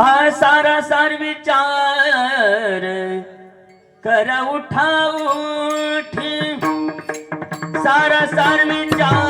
हा सारा सार विचार कर उठा उठ. सारा सार विचार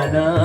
la know.